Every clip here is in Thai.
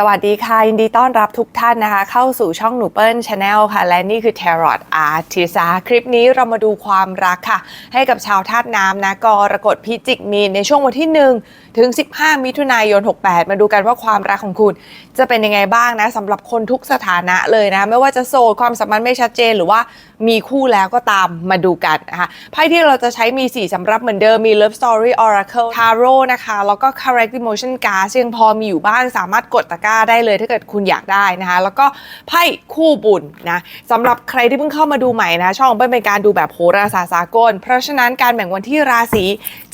สวัสดีค่ะ ยินดีต้อนรับทุกท่านนะคะ เข้าสู่ช่องหนูเปิ้ลชาแนลค่ะ และนี่คือ Tarot Artist นะคะคลิปนี้เรามาดูความรักค่ะ ให้กับชาวธาตุน้ำนะกรกฎพิจิกมีนในช่วงวันที่ 1 ถึง 15 มิถุนายน 68 มาดูกันว่าความรักของคุณ จะเป็นยังไงบ้างนะสำหรับคนทุกสถานะเลยนะ ไม่ว่าจะโสดความสัมพันธ์ไม่ชัดเจนหรือว่ามีคู่แล้วก็ตามมาดูกันนะคะไพ่ที่เราจะใช้มี 4สำรับเหมือนเดิมมี Love Story Oracle Tarot นะคะ แล้วก็ Correct Emotion Card ยังพอมีอยู่บ้างสามารถกดตะกร้าได้เลยถ้าเกิดคุณอยากได้นะคะ แล้วก็ไพ่คู่บุญนะสำหรับใครที่เพิ่งเข้ามาดูใหม่นะ ช่องเปิ้ลเป็นการดูแบบโหราศาสตร์สากล เพราะฉะนั้นการแบ่งวันที่ราศี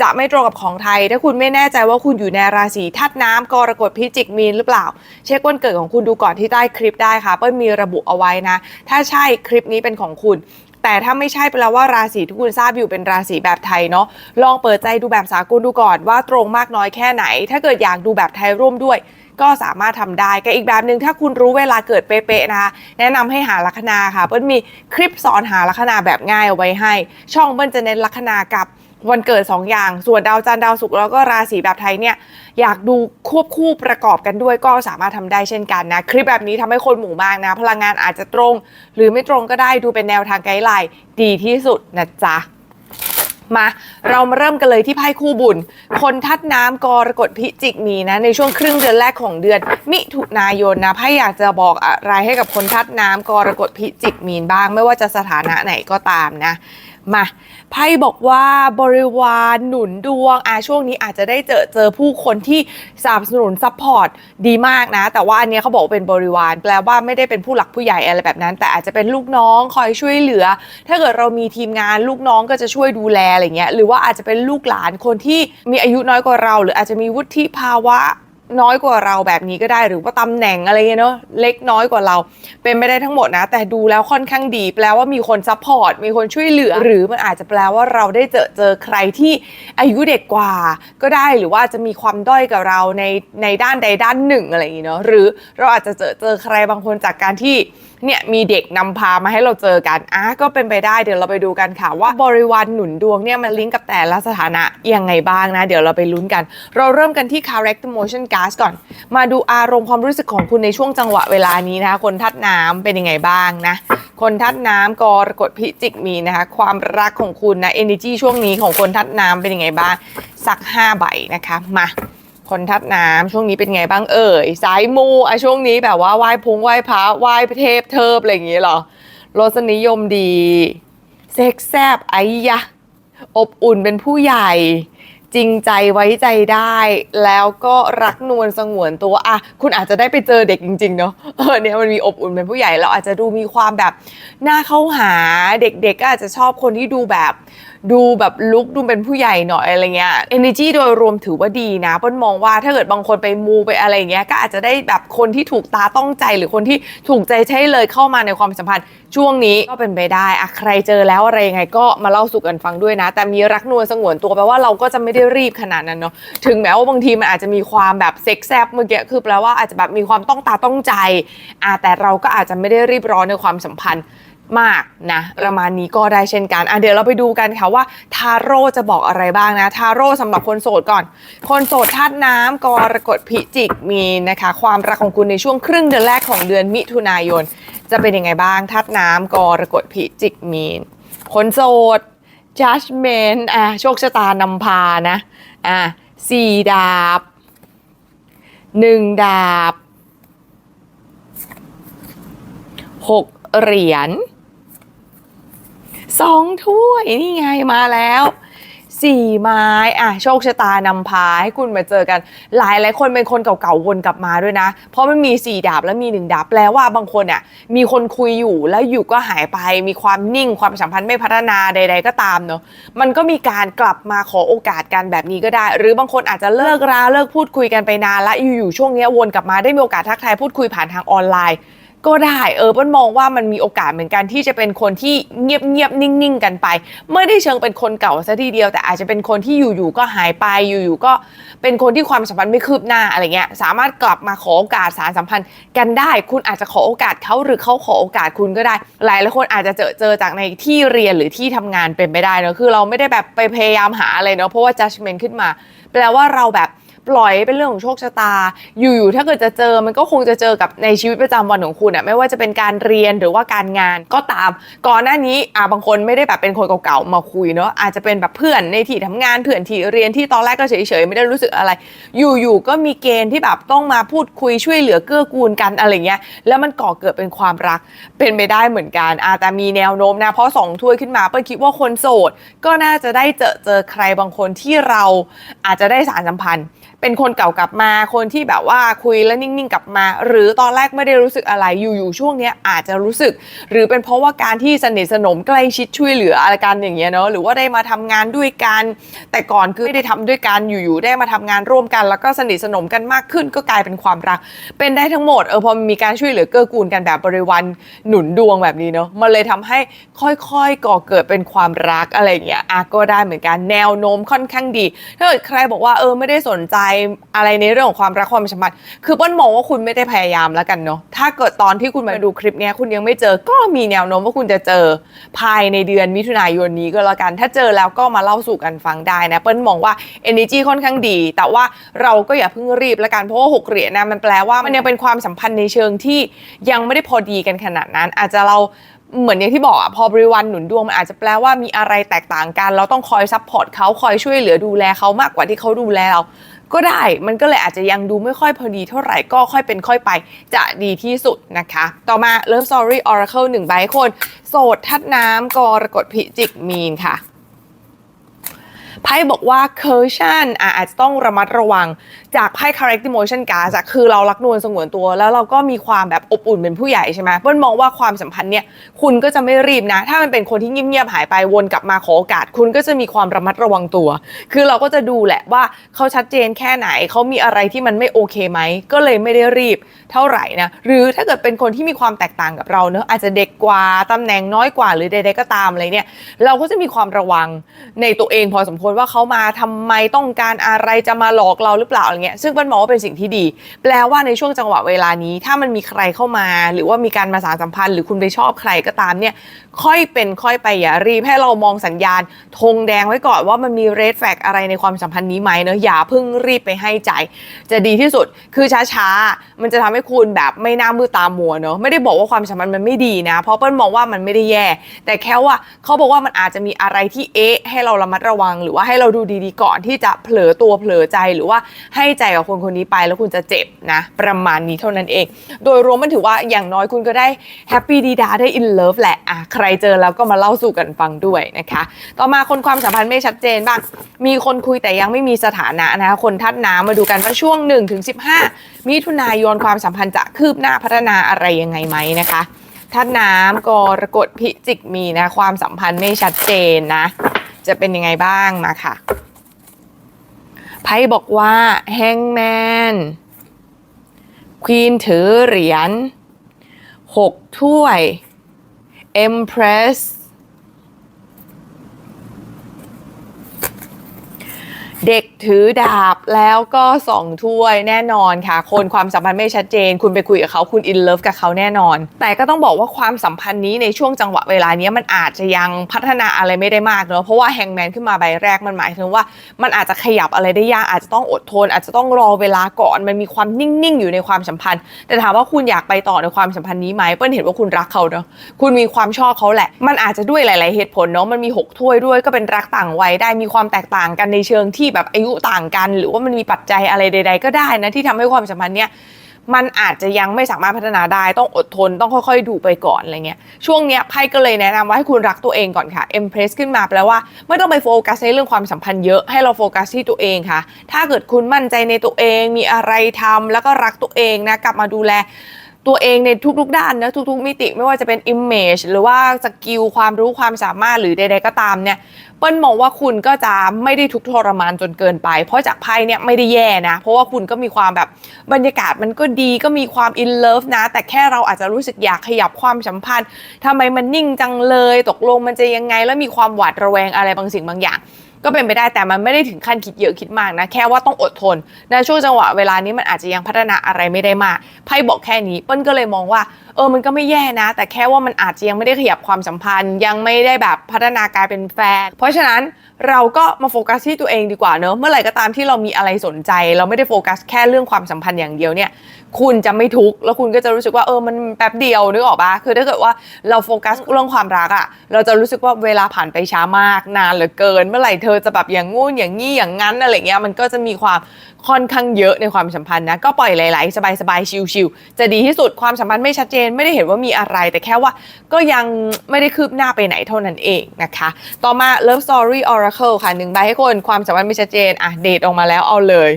จะไม่ตรงกับของไทย ถ้าคุณไม่แน่ใจว่าว่าคุณอยู่ในราศีธาตุน้ำกรกฎพิจิกมีนหรือเปล่า เช็ควันเกิดของคุณดูก่อนที่ใต้คลิปได้ค่ะเปิ้ลมีระบุเอาไว้นะ ถ้าใช่คลิปนี้เป็นของคุณแต่ถ้าไม่ใช่แปลว่าราศีที่คุณทราบอยู่เป็นราศีแบบไทยเนาะลองเปิดใจดูแบบสากลดูก่อนว่าตรงมากน้อยแค่ไหน ถ้าเกิดอยากดูแบบไทยร่วมด้วย ก็สามารถทำได้กับอีกแบบหนึ่งถ้าคุณรู้เวลาเกิดเป๊ะๆนะคะแนะนำให้หาลัคนาค่ะเปิ้ลมีคลิปสอนหาลัคนาแบบง่ายเอาไว้ให้ ช่องเปิ้ลจะเน้นลัคนากับ วันเกิด 2 อย่าง ส่วนดาวจันทร์ดาวศุกร์แล้วก็ราศีแบบไทยเนี่ยอยากดูควบคู่ประกอบกันด้วยก็สามารถทำได้เช่นกันนะ คลิปแบบนี้ทำให้คนหมู่มากนะ พลังงานอาจจะตรง หรือไม่ตรงก็ได้ดูเป็นแนวทางไกด์ไลน์ดีที่สุดนะจ๊ะมาเรามาเริ่มกันเลยที่ไพ่คู่บุญ คนทัดน้ำกรกฎพิจิกมีนะในช่วงครึ่งเดือนแรกของเดือน มิถุนายนนะไพ่อยากจะบอกอะไรให้กับคนทัดน้ำกรกฎพิจิกมีนบ้าง ไม่ว่าจะสถานะไหนก็ตามนะ มาไพ่บอกว่าบริวารหนุนดวงอะช่วงนี้อาจจะได้เจอเจอผู้คนที่สนับสนุนซัพพอร์ตดีมากนะ แต่ว่าอันเนี้ยเขาบอกว่าเป็นบริวาร แปลว่าไม่ได้เป็นผู้หลักผู้ใหญ่อะไรแบบนั้น แต่อาจจะเป็นลูกน้องคอยช่วยเหลือ ถ้าเกิดเรามีทีมงานลูกน้องก็จะช่วยดูแลอะไรเงี้ยหรือว่าอาจจะเป็นลูกหลานคนที่มีอายุน้อยกว่าเรา หรืออาจจะมีวุฒิภาวะ น้อยกว่าเราแบบนี้ก็ได้ หรือว่าตำแหน่งอะไรเงี้ยเนาะเล็กน้อยกว่าเรา เป็นไม่ได้ทั้งหมดนะ แต่ดูแล้วค่อนข้างดี แปลว่ามีคนซัพพอร์ตมีคนช่วยเหลือ หรือมันอาจจะแปลว่าเราได้เจอเจอใครที่อายุเด็กกว่า ก็ได้หรือว่าจะมีความด้อยกับเราในในด้านใดด้านหนึ่งอะไรอย่างเงี้ยเนาะหรือเราอาจจะเจอเจอใครบางคนจากการที่เนี่ยมีเด็กนำพามาให้เราเจอกันอะก็เป็นไปได้เดี๋ยวเราไปดูกันค่ะว่าบริวารหนุนดวงเนี่ยมันลิงก์กับแต่ละสถานะยังไงบ้างนะ เดี๋ยวเราไปลุ้นกัน เราเริ่มกันที่ character motion cast ก่อน มาดูอารมณ์ความรู้สึกของคุณในช่วงจังหวะเวลานี้นะคะ คนทัดน้ำเป็นยังไงบ้างนะ คนทัดน้ำกรกฎพิจิกมีนะคะ ความรักของคุณนะ energy ช่วงนี้ของคนทัดน้ำเป็นยังไงบ้าง สัก5ใบนะคะมาคนทัดน้ำช่วงนี้เป็นไงบ้างเอ่ยสายมูอะช่วงนี้แบบว่าไหว้พุงไหว้พระไหว้เทพเทิบอะไรอย่างงี้เหรอรสนิยมดี เซ็กแซบไอ้ยะอบอุ่นเป็นผู้ใหญ่ จริงใจไว้ใจได้ แล้วก็รักนวลสงวนตัวอะคุณอาจจะได้ไปเจอเด็กจริงๆเนาะเออเนี่ยมันมีอบอุ่นเป็นผู้ใหญ่เราอาจจะดูมีความแบบน่าเข้าหาเด็กๆก็อาจจะชอบคนที่ดูแบบดูแบบลุกดูเป็นผู้ใหญ่หน่อยอะไรเงี้ย energy โดยรวมถือว่าดีนะเปิ้ลมองว่าถ้าเกิดบางคนไปมูไปอะไรเงี้ยก็อาจจะได้แบบคนที่ถูกตาต้องใจหรือคนที่ถูกใจใช่เลยเข้ามาในความสัมพันธ์ช่วงนี้ก็เป็นไปได้อะใครเจอแล้วอะไรยังไงก็มาเล่าสู่กันฟังด้วยนะ แต่มีรักนวลสงวนตัวแปลว่าเราก็จะไม่ได้รีบขนาดนั้นเนาะถึงแม้ว่าบางทีมันอาจจะมีความแบบเซ็กแซบเมื่อกี้คือแปลว่าอาจจะแบบมีความต้องตาต้องใจอะแต่เราก็อาจจะไม่ได้รีบร้อนในความสัมพันธ์ มากนะประมาณนี้ก็ได้เช่นกันอะเดี๋ยวเราไปดูกันค่ะว่าทาโร่จะบอกอะไรบ้างนะ ทาโร่สำหรับคนโสดก่อน คนโสดธาตุน้ำกรกฎพิจิกมีนะคะ ความรักของคุณในช่วงครึ่งเดือนแรกของเดือนมิถุนายน จะเป็นยังไงบ้างธาตุน้ำกรกฎพิจิกมีนคนโสด judgment อะโชคชะตานำพานะอะสี่ดาบหนึ่งดาบหกเหรียญ สองถ้วยนี่ไงมาแล้วสี่ไม้อะโชคชะตานำพาให้คุณมาเจอกัน หลายหลายคนเป็นคนเก่าๆวนกลับมาด้วยนะ เพราะมันมีสี่ดาบและมีหนึ่งดาบแปลว่าบางคนอะมีคนคุยอยู่แล้วอยู่ก็หายไป มีความนิ่งความสัมพันธ์ไม่พัฒนาใด ๆ ก็ตามเนาะมันก็มีการกลับมาขอโอกาสกันแบบนี้ก็ได้ หรือบางคนอาจจะเลิกราเลิกพูดคุยกันไปนานแล้วอยู่ๆช่วงนี้วนกลับมาได้มีโอกาสทักทายพูดคุยผ่านทางออนไลน์ ก็ได้เออเปิ้ลมองว่ามันมีโอกาสเหมือนกันที่จะเป็นคนที่เงียบเงียบๆนิ่งๆ กันไป ไม่ได้เชิงเป็นคนเก่าซะทีเดียว แต่อาจจะเป็นคนที่อยู่ๆก็หายไปอยู่ๆก็เป็นคนที่ความสัมพันธ์ไม่คืบหน้าอะไรเงี้ยสามารถกลับมาขอโอกาสสารสัมพันธ์กันได้ คุณอาจจะขอโอกาสเขาหรือเขาขอโอกาสคุณก็ได้ หลายหลายคนอาจจะเจอเจอจากในที่เรียนหรือที่ทำงานเป็นไปได้เนอะคือเราไม่ได้แบบไปพยายามหาอะไรเนาะเพราะว่า judgment ขึ้นมา แปลว่าเราแบบ ปล่อยเป็นเรื่องของโชคชะตา อยู่ๆถ้าเกิดจะเจอมันก็คงจะเจอกับในชีวิตประจำวันของคุณอะไม่ว่าจะเป็นการเรียนหรือว่าการงานก็ตาม ก่อนหน้านี้อ่าบางคนไม่ได้แบบเป็นคนเก่าๆมาคุยเนาะอาจจะเป็นแบบเพื่อนในที่ทำงานเพื่อนที่เรียนที่ตอนแรกก็เฉยๆไม่ได้รู้สึกอะไร อยู่ๆก็มีเกณฑ์ที่แบบต้องมาพูดคุยช่วยเหลือเกื้อกูลกันอะไรเงี้ยแล้วมันก่อเกิดเป็นความรักเป็นไปได้เหมือนกันอาแต่มีแนวโน้มนะเพราะสองถ้วยขึ้นมาเปิ้ลคิดว่าคนโสดก็น่าจะได้เจอเจอใครบางคนที่เราอาจจะได้สารสัมพันธ์ เป็นคนเก่ากลับมา คนที่แบบว่าคุยแล้วนิ่งๆกลับมา หรือตอนแรกไม่ได้รู้สึกอะไรอยู่ๆช่วงเนี้ยอาจจะรู้สึก หรือเป็นเพราะว่าการที่สนิทสนมใกล้ชิดช่วยเหลืออะไรกันอย่างเงี้ยเนาะหรือว่าได้มาทำงานด้วยกัน แต่ก่อนคือไม่ได้ทำด้วยกันอยู่ๆได้มาทำงานร่วมกัน แล้วก็สนิทสนมกันมากขึ้นก็กลายเป็นความรัก เป็นได้ทั้งหมดเออพอมีการช่วยเหลือเกื้อกูลกันแบบบริวารหนุนดวงแบบนี้เนาะมันเลยทำให้ค่อยๆก่อเกิดเป็นความรักอะไรอย่างเงี้ยอะก็ได้เหมือนกันแนวโน้มค่อนข้างดี ถ้าเกิดใครบอกว่าเออไม่ได้สนใจอะไรในเรื่องของความรักความสัมพันธ์คือเป้นมองว่าคุณไม่ได้พยายามแล้วกันเนาะถ้าเกิดตอนที่คุณมาดูคลิปเนี้ยคุณยังไม่เจอก็มีแนวโน้มว่าคุณจะเจอภายในเดือนมิถุนายนนี้ก็แล้วกัน ถ้าเจอแล้วก็มาเล่าสู่กันฟังได้นะเปิ้ลมองว่า energy ค่อนข้างดี แต่ว่าเราก็อย่าเพิ่งรีบแล้วกันเพราะว่าหกเหรียญนะมันแปลว่ามันยังเป็นความสัมพันธ์ในเชิงที่ยังไม่ได้พอดีกันขนาดนั้น อาจจะเราเหมือนอย่างที่บอกอะพอบริวันหนุนดวงมันอาจจะแปลว่ามีอะไรแตกต่างกัน เราต้องคอยซัพพอร์ตเขาคอยช่วยเหลือดูแลเขามากกว่าที่เขาดูแลเรา ก็ได้ มันก็เลยอาจจะยังดูไม่ค่อยพอดีเท่าไหร่ก็ค่อยเป็นค่อยไปจะดีที่สุดนะคะ ต่อมา Love Story Oracle 1ใบคน โสดทัดน้ำกรกฎพิจิกมีนค่ะ ไพ่บอกว่าเคอร์ชันอาจจะต้องระมัดระวัง จากไพ่ Correct Emotion Card อะคือเรารักนวลสงวนตัว แล้วเราก็มีความแบบอบอุ่นเป็นผู้ใหญ่ใช่ไหมเปิ้ลมองว่าความสัมพันธ์เนี่ยคุณก็จะไม่รีบนะ ถ้ามันเป็นคนที่เงียบๆหายไปวนกลับมาขอโอกาส คุณก็จะมีความระมัดระวังตัว คือเราก็จะดูแหละว่าเขาชัดเจนแค่ไหนเขามีอะไรที่มันไม่โอเคไหมก็เลยไม่ได้รีบเท่าไหร่นะหรือถ้าเกิดเป็นคนที่มีความแตกต่างกับเราเนอะอาจจะเด็กกว่าตำแหน่งน้อยกว่าหรือใดๆก็ตามอะไรเนี่ยเราก็จะมีความระวังในตัวเองพอสมควรว่าเขามาทำไมต้องการอะไรจะมาหลอกเราหรือเปล่าอะไรเงี้ยซึ่งเปิ้ลมองว่าเป็นสิ่งที่ดี แปลว่าในช่วงจังหวะเวลานี้ถ้ามันมีใครเข้ามา หรือว่ามีการมาสานสัมพันธ์ หรือคุณไปชอบใครก็ตามเนี่ยค่อยเป็นค่อยไปอย่ารีบให้เรามองสัญญาณธงแดงไว้ก่อนว่ามันมีเรดแฟกอะไรในความสัมพันธ์นี้ไหมเนอะอย่าเพิ่งรีบไปให้ใจ จะดีที่สุดคือช้าๆมันจะทำให้คุณแบบไม่น้ามือตามัวเนอะไม่ได้บอกว่าความสัมพันธ์มันไม่ดีนะ เพราะเปิ้ลมองว่ามันไม่ได้แย่ แต่แค่ว่าเขาบอกว่ามันอาจจะมีอะไรที่เอ๊ะให้เราระมัดระวังหรือว่าให้เราดูดีๆก่อนที่จะเผลอตัวเผลอใจหรือว่าให้ใจกับคนคนนี้ไปแล้วคุณจะเจ็บนะ ประมาณนี้เท่านั้นเอง โดยรวมมันถือว่าอย่างน้อยคุณก็ได้แฮปปี้ดีดาได้อินเลิฟแหละอะใครเจอแล้วก็มาเล่าสู่กันฟังด้วยนะคะ ต่อมาคนความสัมพันธ์ไม่ชัดเจนบ้างมีคนคุยแต่ยังไม่มีสถานะนะคะคนทัดน้ำมาดูกันว่าช่วง1ถึง15 มิถุนายนความสัมพันธ์จะคืบหน้าพัฒนาอะไรยังไงไหมนะคะทัดน้ำกรกฎพิจิกมีนะความสัมพันธ์ไม่ชัดเจนนะ จะเป็นยังไงบ้างมาค่ะ ไพ่บอกว่าแฮงแมนควีนถือเหรียญหกถ้วยเอมเพรสเด็ก ถือดาบแล้วก็สองถ้วยแน่นอนค่ะ คนความสัมพันธ์ไม่ชัดเจน คุณไปคุยกับเขาคุณอินเลิฟกับเขาแน่นอน แต่ก็ต้องบอกว่าความสัมพันธ์นี้ในช่วงจังหวะเวลานี้มันอาจจะยังพัฒนาอะไรไม่ได้มากเนอะเพราะว่าแฮงแมนขึ้นมาใบแรกมันหมายถึงว่ามันอาจจะขยับอะไรได้ยากอาจจะต้องอดทน อาจจะต้องรอเวลาก่อนมันมีความนิ่งๆ อยู่ในความสัมพันธ์ แต่ถามว่าคุณอยากไปต่อในความสัมพันธ์นี้ไหมเปิ้ลเห็นว่าคุณรักเขาเนอะคุณมีความชอบเขาแหละ มันอาจจะด้วยหลาย ๆ เหตุผลเนาะมันมีหกถ้วยด้วยก็เป็นรักต่างวัยได้มีความแตกต่างกันในเชิงที่แบบอายุต่างกัน หรือว่ามันมีปัจจัยอะไรใด ๆ ก็ได้นะที่ทำให้ความสัมพันธ์เนี้ยมันอาจจะยังไม่สามารถพัฒนาได้ต้องอดทนต้องค่อยๆ ดูไปก่อนอะไรเงี้ยช่วงเนี้ยไพ่ก็เลยแนะนำว่าให้คุณรักตัวเองก่อนค่ะ Empress ขึ้นมาแปลว่าไม่ต้องไปโฟกัสในเรื่องความสัมพันธ์เยอะให้เราโฟกัสที่ตัวเองค่ะ ถ้าเกิดคุณมั่นใจในตัวเองมีอะไรทำแล้วก็รักตัวเองนะกลับมาดูแล ตัวเองในทุกๆด้านนะทุกๆมิติไม่ว่าจะเป็น image หรือว่าสกิลความรู้ความสามารถหรือใดๆก็ตามเนี่ยเปิ้ลมองว่าคุณก็จะไม่ได้ทุกข์ทรมานจนเกินไป เพราะจากไพ่เนี่ยไม่ได้แย่นะ เพราะว่าคุณก็มีความแบบบรรยากาศมันก็ดีก็มีความ in love นะ แต่แค่เราอาจจะรู้สึกอยากขยับความสัมพันธ์ทำไมมันนิ่งจังเลย ตกลงมันจะยังไงแล้วมีความหวาดระแวงอะไรบางสิ่งบางอย่าง ก็เป็นไปได้แต่มันไม่ได้ถึงขั้นคิดเยอะคิดมากนะ แค่ว่าต้องอดทนในช่วงจังหวะเวลานี้มันอาจจะยังพัฒนาอะไรไม่ได้มากไพ่บอกแค่นี้เปิ้ลก็เลยมองว่า เออมันก็ไม่แย่นะ แต่แค่ว่ามันอาจจะยังไม่ได้ขยับความสัมพันธ์ ยังไม่ได้แบบพัฒนากลายเป็นแฟน เพราะฉะนั้นเราก็มาโฟกัสที่ตัวเองดีกว่าเนอะเมื่อไหร่ก็ตามที่เรามีอะไรสนใจ เราไม่ได้โฟกัสแค่เรื่องความสัมพันธ์อย่างเดียวเนี่ย คุณจะไม่ทุกข์แล้วคุณก็จะรู้สึกว่าเออมันแป๊บเดียวนึกออกปะคือถ้าเกิดว่าเราโฟกัสเรื่องความรักอะเราจะรู้สึกว่าเวลาผ่านไปช้ามากนานเหลือเกิน เมื่อไหร่เธอจะแบบอย่างงู้นอย่างงี้อย่างงั้นอะไรเงี้ยมันก็จะมีความค่อนข้างเยอะในความสัมพันธ์นะก็ปล่อยไหลๆสบายๆชิลๆจะดีที่สุดความสัมพันธ์ไม่ชัดเจนไม่ได้เห็นว่ามีอะไร แต่แค่ว่าก็ยังไม่ได้คืบหน้าไปไหนเท่านั้นเองนะคะ ต่อมา Love Story Oracle ค่ะหนึ่งใบให้คนความสัมพันธ์ไม่ชัดเจนอะเดทออกมาแล้วเอาเลย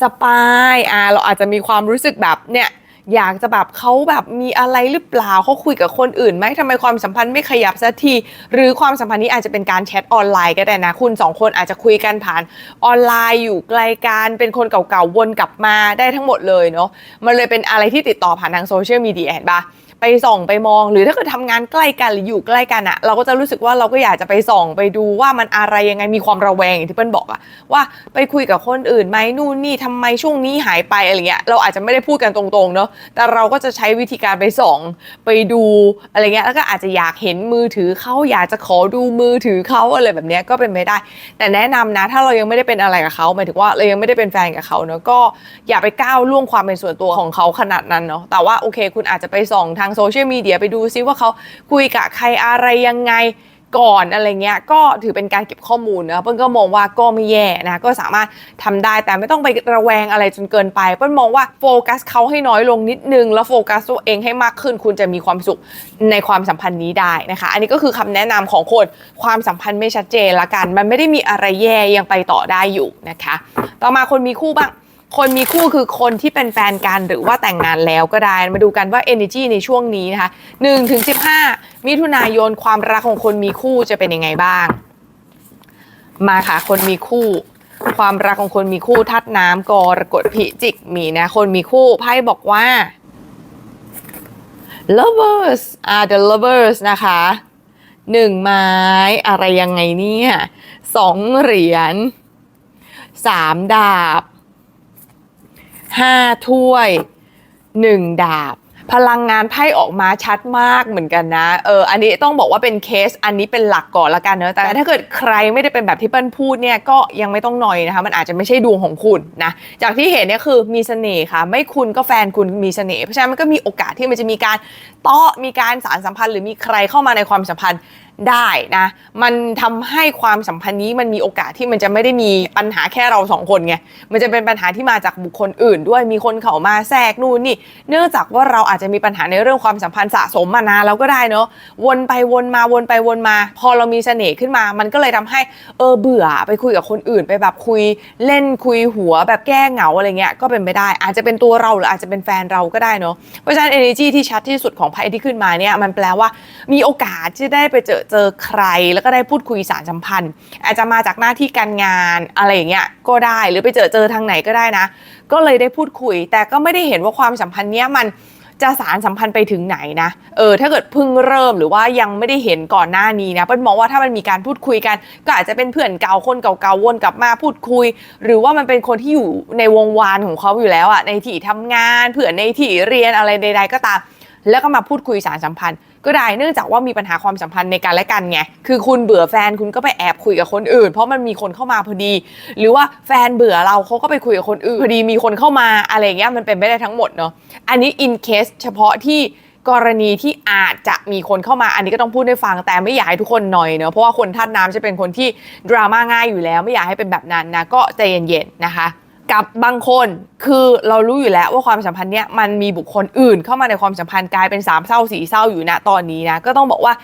สปายอ่าเราอาจจะมีความรู้สึกแบบเนี่ยอยากจะแบบเขาแบบมีอะไรหรือเปล่าเขาคุยกับคนอื่นไหมทำไมความสัมพันธ์ไม่ขยับสักทีหรือความสัมพันธ์นี้อาจจะเป็นการแชทออนไลน์ก็ได้นะ คุณสองคนอาจจะคุยกันผ่านออนไลน์อยู่ไกลกันเป็นคนเก่าๆวนกลับมาได้ทั้งหมดเลยเนาะมันเลยเป็นอะไรที่ติดต่อผ่านทางโซเชียลมีเดียเห็นปะ ไปส่องไปมอง หรือถ้าเกิดทำงานใกล้กันหรืออยู่ใกล้กันอะเราก็จะรู้สึกว่าเราก็อยากจะไปส่องไปดูว่ามันอะไรยังไงมีความระแวงอย่างที่เปิ้ลบอกอะว่าไปคุยกับคนอื่นไหมนู่นนี่ทำไมช่วงนี้หายไปอะไรเงี้ยเราอาจจะไม่ได้พูดกันตรงๆเนาะแต่เราก็จะใช้วิธีการไปส่องไปดูอะไรเงี้ยแล้วก็อาจจะอยากเห็นมือถือเขาอยากจะขอดูมือถือเขาอะไรแบบเนี้ยก็เป็นไปได้ แต่แนะนำนะ ถ้าเรายังไม่ได้เป็นอะไรกับเขาหมายถึงว่าเรายังไม่ได้เป็นแฟนกับเขาเนาะก็อย่าไปก้าวล่วงความเป็นส่วนตัวของเขาขนาดนั้นเนาะแต่ว่าโอเค คุณอาจจะไปส่องทางางโซเชียลมีเดียไปดูซิว่าเขาคุยกับใครอะไรยังไงก่อนอะไรเงี้ยก็ถือเป็นการเก็บข้อมูลนะเปิ้ลก็มองว่าก็ไม่แย่นะก็สามารถทำได้แต่ไม่ต้องไประแวงอะไรจนเกินไปเปิ้ลมองว่าโฟกัสเขาให้น้อยลงนิดนึง แล้วโฟกัสตัวเองให้มากขึ้น คุณจะมีความสุขในความสัมพันธ์นี้ได้นะคะ อันนี้ก็คือคำแนะนำของคนความสัมพันธ์ไม่ชัดเจนละกัน มันไม่ได้มีอะไรแย่ยังไปต่อได้อยู่นะคะ ต่อมาคนมีคู่บ้าง คนมีคู่คือคนที่เป็นแฟนกันหรือว่าแต่งงานแล้วก็ได้ มาดูกันว่า energy ในช่วงนี้นะคะ1ถึง15 มิถุนายนความรักของคนมีคู่จะเป็นยังไงบ้าง มาค่ะ คนมีคู่ ความรักของคนมีคู่ทัดน้ำกรกฎพิจิกมีนะ คนมีคู่ไพ่บอกว่า lovers อ่า the lovers นะคะหนึ่งไม้ อะไรยังไงเนี่ยสองเหรียญสามดาบ ห้าถ้วยหนึ่งดาบ พลังงานไพ่ออกมาชัดมากเหมือนกันนะ เออ อันนี้ต้องบอกว่าเป็นเคสอันนี้เป็นหลักก่อนละกันเนอะแต่ถ้าเกิดใครไม่ได้เป็นแบบที่เปิ้ลพูดเนี่ยก็ยังไม่ต้องนอยนะคะ มันอาจจะไม่ใช่ดวงของคุณนะ จากที่เห็นเนี่ยคือมีเสน่ห์ค่ะ ไม่คุณก็แฟนคุณมีเสน่ห์เพราะฉะนั้นมันก็มีโอกาสที่มันจะมีการ เตาะมีการสารสัมพันธ์ หรือมีใครเข้ามาในความสัมพันธ์ได้นะ มันทำให้ความสัมพันธ์นี้มันมีโอกาสที่มันจะไม่ได้มีปัญหาแค่เราสองคนไง มันจะเป็นปัญหาที่มาจากบุคคลอื่น ด้วย มีคนเข้ามาแทรกนู่นนี่ เนื่องจากว่าเราอาจจะมีปัญหาในเรื่องความสัมพันธ์สะสมมานานแล้วก็ได้เนอะวนไปวนมาวนไปวนมา พอเรามีเสน่ห์ขึ้นมา มันก็เลยทำให้เออเบื่อไปคุยกับคนอื่นไปแบบคุยเล่นคุยหัวแบบแก้เหงาอะไรเงี้ย ก็เป็นไปได้ อาจจะเป็นตัวเราหรืออาจจะเป็นแฟนเราก็ได้เนอะเพราะฉะนั้น energy ที่ชัดที่สุดของไพ่ที่ขึ้นมาเนี่ยมันแปลว่ามีโอกาสที่ได้ไปเจอเจอใคร แล้วก็ได้พูดคุยสารสัมพันธ์ อาจจะมาจากหน้าที่การงานอะไรอย่างเงี้ยก็ได้หรือไปเจอเจอทางไหนก็ได้นะ ก็เลยได้พูดคุย แต่ก็ไม่ได้เห็นว่าความสัมพันธ์เนี้ยมันจะสารสัมพันธ์ไปถึงไหนนะ เออ ถ้าเกิดเพิ่งเริ่มหรือว่ายังไม่ได้เห็นก่อนหน้านี้นะเปิ้ลมองว่าถ้ามันมีการพูดคุยกัน ก็อาจจะเป็นเพื่อนเก่าคนเก่าๆวนกลับมาพูดคุย หรือว่ามันเป็นคนที่อยู่ในวงวานของเขาอยู่แล้วอะในที่ทำงานเผื่อในที่เรียนอะไรใด ๆ ก็ตาม แล้วก็มาพูดคุยสารสัมพันธ์ ก็ได้เนื่องจากว่ามีปัญหาความสัมพันธ์ในการและกันไงคือคุณเบื่อแฟนคุณก็ไปแอบคุยกับคนอื่น เพราะมันมีคนเข้ามาพอดี หรือว่าแฟนเบื่อเราเขาก็ไปคุยกับคนอื่นพอดีมีคนเข้ามาอะไรเงี้ยมันเป็นไม่ได้ทั้งหมดเนาะอันนี้ in case เฉพาะที่กรณีที่อาจจะมีคนเข้ามาอันนี้ก็ต้องพูดให้ฟังแต่ไม่อยากให้ทุกคนหน่อยเนาะเพราะว่าคนท่าตุน้ำจะเป็นคนที่ดราม่าง่ายอยู่แล้ว ไม่อยากให้เป็นแบบนั้นนะก็ใจเย็นๆนะคะ กับบางคนคือเรารู้อยู่แล้วว่าความสัมพันธ์เนี้ยมันมีบุคคลอื่นเข้ามาในความสัมพันธ์กลายเป็นสามเศร้าสี่เศร้าอยู่ณตอนนี้นะก็ต้องบอกว่า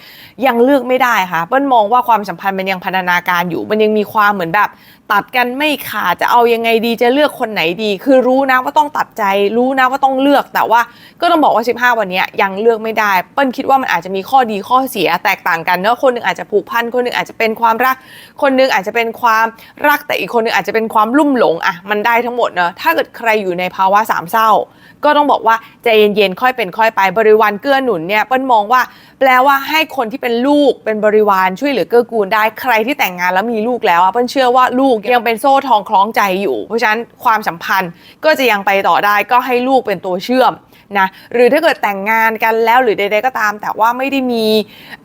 ยังเลือกไม่ได้ค่ะเปิ้ลมองว่าความสัมพันธ์มันยังพัฒนาการอยู่ มันยังมีความเหมือนแบบ ตัดกันไม่ขาดจะเอายังไงดีจะเลือกคนไหนดี คือรู้นะว่าต้องตัดใจรู้นะว่าต้องเลือกแต่ว่าก็ต้องบอกว่า 15 วันนี้ยังเลือกไม่ได้ เปิ้ลคิดว่ามันอาจจะมีข้อดีข้อเสียแตกต่างกันเนอะคนหนึ่งอาจจะผูกพันคนหนึ่งอาจจะเป็นความรัก คนหนึ่งอาจจะเป็นความรักแต่อีกคนนึงอาจจะเป็นความลุ่มหลงอะมันได้ได้ทั้งหมดเนอะถ้าเกิดใครอยู่ในภาวะสามเศร้า ก็ต้องบอกว่าใจเย็นๆค่อยเป็นค่อยไปบริวารเกื้อหนุนเนี่ยเปิ้ลมองว่า แปลว่าให้คนที่เป็นลูกเป็นบริวารช่วยเหลือเกื้อกูลได้ใครที่แต่งงานแล้วมีลูกแล้วอะเปิ้ลเชื่อว่าลูกยังเป็นโซ่ทองคล้องใจอยู่ เพราะฉะนั้นความสัมพันธ์ก็จะยังไปต่อได้ก็ให้ลูกเป็นตัวเชื่อม นะหรือถ้าเกิดแต่งงานกันแล้วหรือใดๆก็ตาม แต่ว่าไม่ได้มี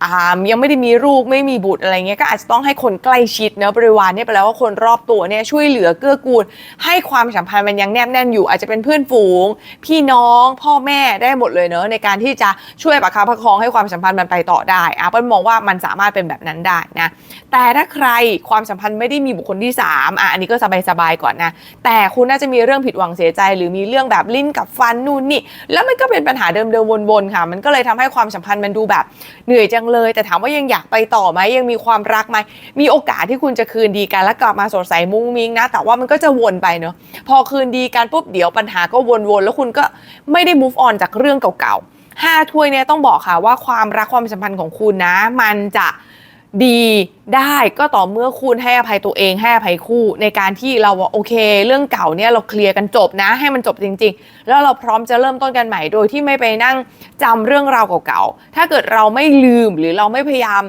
อ่ายังไม่ได้มีลูกไม่มีบุตรอะไรเงี้ยก็อาจจะต้องให้คนใกล้ชิดเนอะบริวารเนี่ยแปแล้วว่าคนรอบตัวเนี่ยช่วยเหลือเกื้อกูล ให้ความสัมพันธ์มันยังแนบแน่นอยู่ อาจจะเป็นเพื่อนฝูง พี่น้องพ่อแม่ได้หมดเลยเนอะในการที่จะช่วยประคับประคองให้ความสัมพันธ์มันไปต่อได้อะเปิ้ลมองว่ามันสามารถเป็นแบบนั้นได้นะแต่ถ้าใครความสัมพันธ์ไม่ได้มีบุคคลที่สามอะอันนี้ก็สบายๆก่อนนะแต่คุณน่าจะมีเรื่องผิดหวังเสียใจ หรือมีเรื่องแบบลิ้นกับฟันนู่นนี่แล้วมันก็เป็นปัญหาเดิมๆวนๆค่ะ มันก็เลยทำให้ความสัมพันธ์มันดูแบบเหนื่อยจังเลย แต่ถามว่ายังอยากไปต่อไหมยังมีความรักไหมมีโอกาสที่คุณจะคืนดีกันแล้วกลับมาสดใสมุ้งมิ้งนะ แต่ว่ามันก็จะวนไปเนอะพอคืนดีกันปุ๊บเดี๋ยวปัญหาก็วนๆแล้วคุณก็ไม่ได้ move on จากเรื่องเก่าๆห้าถ้วยเนี่ยต้องบอกค่ะว่าความรักความสัมพันธ์ของคุณนะ มันจะ ดีได้ก็ต่อเมื่อคุณให้อภัยตัวเองให้อภัยคู่ในการที่เราว่าโอเค เรื่องเก่าเนี่ยเราเคลียร์กันจบนะ ให้มันจบจริง ๆ แล้วเราพร้อมจะเริ่มต้นกันใหม่โดยที่ไม่ไปนั่งจำเรื่องราวเก่าๆถ้าเกิดเราไม่ลืมหรือเราไม่พยายาม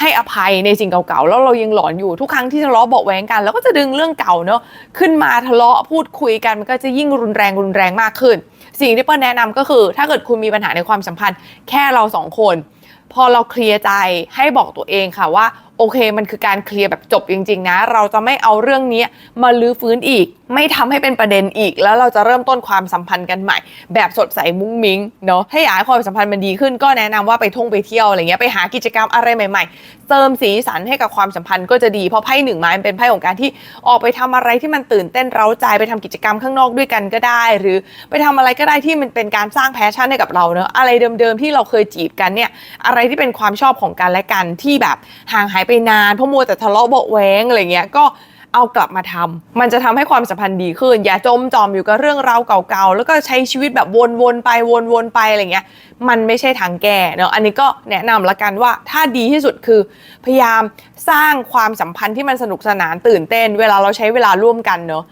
ให้อภัยในสิ่งเก่าๆ แล้วเรายังหลอนอยู่ทุกครั้งที่ทะเลาะเบาะแว้งกัน แล้วก็จะดึงเรื่องเก่าเนาะขึ้นมาทะเลาะพูดคุยกันมันก็จะยิ่งรุนแรงรุนแรงมากขึ้น สิ่งที่เปิ้ลแนะนำก็คือ ถ้าเกิดคุณมีปัญหาในความสัมพันธ์ แค่เราสองคน พอเราเคลียร์ใจให้บอกตัวเองค่ะว่าโอเคมันคือการเคลียร์แบบจบจริง ๆ นะ เราจะไม่เอาเรื่องนี้มาลื้อฟื้นอีก ไม่ทำให้เป็นประเด็นอีก แล้วเราจะเริ่มต้นความสัมพันธ์กันใหม่ แบบสดใสมุ้งมิ้งเนาะถ้าอยากให้ความสัมพันธ์มันดีขึ้นก็แนะนำว่าไปท่องไปเที่ยวอะไรเงี้ยไปหากิจกรรมอะไรใหม่ ๆ เติมสีสันให้กับความสัมพันธ์ก็จะดีเพราะไพ่หนึ่งไม้มันเป็นไพ่ของการที่ออกไปทำอะไรที่มันตื่นเต้นเร้าใจไปทำกิจกรรมข้างนอกด้วยกันก็ได้ หรือไปทำอะไรก็ได้ที่มันเป็นการสร้างแพชชั่นให้กับเราเนอะอะไรเดิมๆที่เราเคยจีบกันเนี่ยอะไรที่เป็นความชอบของกันและกันที่แบบห่างหายไปนานเพราะมัวแต่ทะเลาะเบาแว้งอะไรเงี้ยก็เอากลับมาทำมันจะทำให้ความสัมพันธ์ดีขึ้น อย่าจมจอมอยู่กับเรื่องราวเก่าๆ แล้วก็ใช้ชีวิตแบบวนๆไปวนๆไปอะไรเงี้ย มันไม่ใช่ทางแก้เนาะ อันนี้ก็แนะนำละกันว่าถ้าดีที่สุดคือ พยายามสร้างความสัมพันธ์ที่มันสนุกสนานตื่นเต้น เวลาเราใช้เวลาร่วมกันเนาะ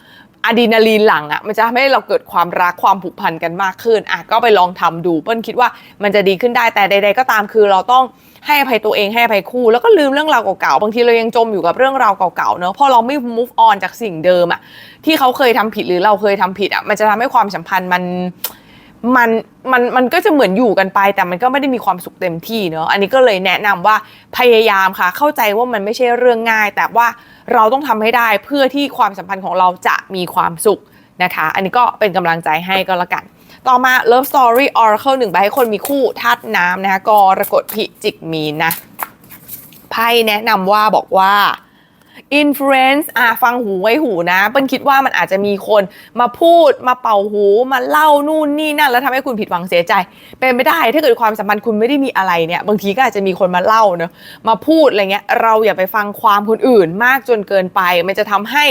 อะดรีนาลีนหลังอะ่ะมันจะทำให้เราเกิดความรักความผูกพันกันมากขึ้นอะก็ไปลองทำดูเปิ้ลคิดว่ามันจะดีขึ้นได้แต่ใด ๆ ก็ตามคือเราต้องให้อภัยตัวเองให้อภัยคู่ แล้วก็ลืมเรื่องราวเก่าๆบางทีเรายังจมอยู่กับเรื่องราวเก่าๆเนอะพอเราไม่ move on จากสิ่งเดิมอะ่ะที่เขาเคยทำผิดหรือเราเคยทำผิดอะ่ะมันจะทำให้ความสัมพันธ์มันมันมันมันก็จะเหมือนอยู่กันไป แต่มันก็ไม่ได้มีความสุขเต็มที่เนอะอันนี้ก็เลยแนะนำว่าพยายามค่ะ เข้าใจว่ามันไม่ใช่เรื่องง่าย แต่ว่า เราต้องทำให้ได้เพื่อที่ความสัมพันธ์ของเราจะมีความสุขนะคะ อันนี้ก็เป็นกำลังใจให้ก็แล้วกัน ต่อมา Love Story Oracle หนึ่งใบให้คนมีคู่ธาตุน้ำนะคะกรกฎพิจิกมีนนะไพ่แนะนำว่าบอกว่า influence อะฟังหูไว้หูนะ เปิ้ลคิดว่ามันอาจจะมีคนมาพูดมาเป่าหูมาเล่านู่นนี่นั่น แล้วทำให้คุณผิดหวังเสียใจ เป็นไม่ได้ ถ้าเกิดความสัมพันธ์คุณไม่ได้มีอะไรเนี่ย บางทีก็อาจจะมีคนมาเล่าเนอะมาพูดอะไรเงี้ย เราอย่าไปฟังความคนอื่นมากจนเกินไป มันจะทำให้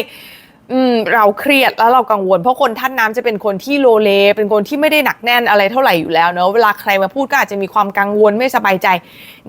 อืมเราเครียดแล้วเรากังวล เพราะคนท่านน้ำจะเป็นคนที่โลเล เป็นคนที่ไม่ได้หนักแน่นอะไรเท่าไหร่อยู่แล้วเนอะเวลาใครมาพูดก็อาจจะมีความกังวลไม่สบายใจ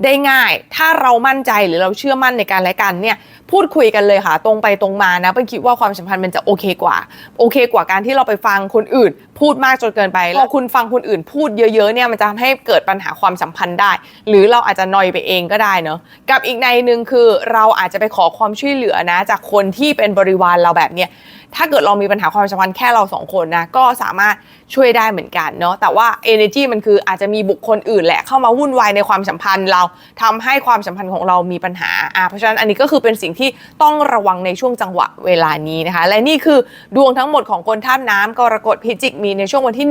ได้ง่าย ถ้าเรามั่นใจหรือเราเชื่อมั่นในการและกันเนี่ย พูดคุยกันเลยค่ะ ตรงไปตรงมานะเป็นคิดว่าความสัมพันธ์มันจะโอเคกว่า โอเคกว่าการที่เราไปฟังคนอื่นพูดมากจนเกินไป แล้วคุณฟังคนอื่นพูดเยอะๆเนี่ยมันจะทำให้เกิดปัญหาความสัมพันธ์ได้ หรือเราอาจจะนอยไปเองก็ได้เนอะกับอีกในหนึ่งคือเราอาจจะไปขอความช่วยเหลือนะ จากคนที่เป็นบริวารเราแบบเนี้ยถ้าเกิดเรามีปัญหาความสัมพันธ์แค่เราสองคนนะก็สามารถช่วยได้เหมือนกันเนาะแต่ว่า energy มันคืออาจจะมีบุคคลอื่นแหละเข้ามาวุ่นวายในความสัมพันธ์เราทำให้ความสัมพันธ์ของเรามีปัญหาอะเพราะฉะนั้นอันนี้ก็คือเป็นสิ่งที่ต้องระวังในช่วงจังหวะเวลานี้นะคะ และนี่คือดวงทั้งหมดของคนท่าตุน้ำกรกฎพิจิกมีในช่วงวันที่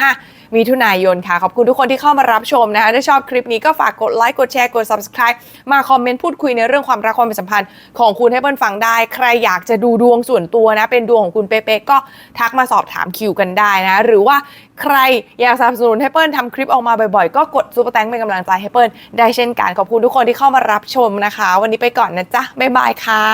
1-15มีทุนายนค่ะ ขอบคุณทุกคนที่เข้ามารับชมนะคะ ถ้าชอบคลิปนี้ก็ฝากกดไลค์ กดแชร์ กด subscribe มาคอมเมนต์พูดคุยในเรื่องความรักความสัมพันธ์ของคุณให้เพื่อนฟังได้ ใครอยากจะดูดวงส่วนตัวนะ เป็นดวงของคุณเป๊ะก็ทักมาสอบถามคิวกันได้นะ หรือว่าใครอยากสนับสนุนให้เปิ้ลทำคลิปออกมาบ่อยๆ ก็กดซูเปอร์แตงเป็นกำลังใจให้เปิ้ลได้เช่นกันขอบคุณทุกคนที่เข้ามารับชมนะคะ วันนี้ไปก่อนนะจ๊ะบ๊ายบายค่ะ